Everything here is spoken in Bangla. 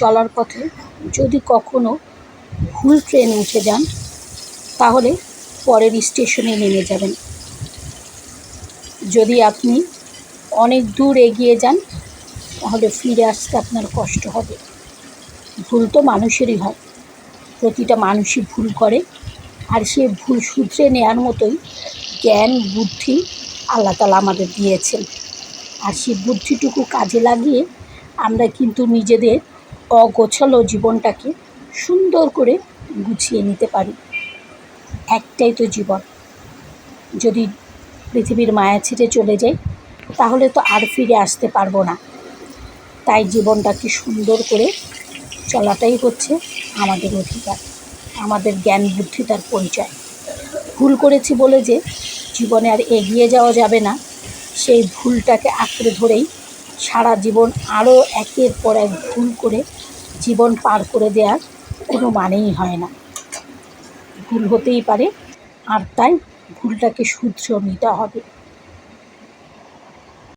চলার পথে যদি কখনো ভুল ট্রেনে উঠে যান, তাহলে পরের স্টেশনে নেমে যাবেন। যদি আপনি অনেক দূর এগিয়ে যান, তাহলে ফিরে আসতে আপনার কষ্ট হবে। ভুল তো মানুষেরই হয়। প্রতিটা মানুষই ভুল করে, আর সে ভুল শুধরে নেওয়ার মতোই জ্ঞান, বুদ্ধি আল্লাহ তালা আমাদের দিয়েছেন। আর সেই বুদ্ধিটুকু কাজে লাগিয়ে আমরা কিন্তু নিজেদের অগোছালো জীবনটাকে সুন্দর করে গুছিয়ে নিতে পারি। একটাই তো জীবন। যদি পৃথিবীর মায়া ছেড়ে চলে যাই, তাহলে তো আর ফিরে আসতে পারব না। তাই জীবনটাকে সুন্দর করে চলাটাই হচ্ছে আমাদের অধিকার, আমাদের জ্ঞান, বুদ্ধি, তার পরিচয়। ভুল করেছি বলে যে জীবনে আর এগিয়ে যাওয়া যাবে না, সেই ভুলটাকে আঁকড়ে ধরেই সারা জীবন আরও একের পর এক ভুল করে জীবন পার করে দেওয়ার কোনো মানেই হয় না। ভুল হতেই পারে, আর তাই ভুলটাকে শুধরে নিতে হবে।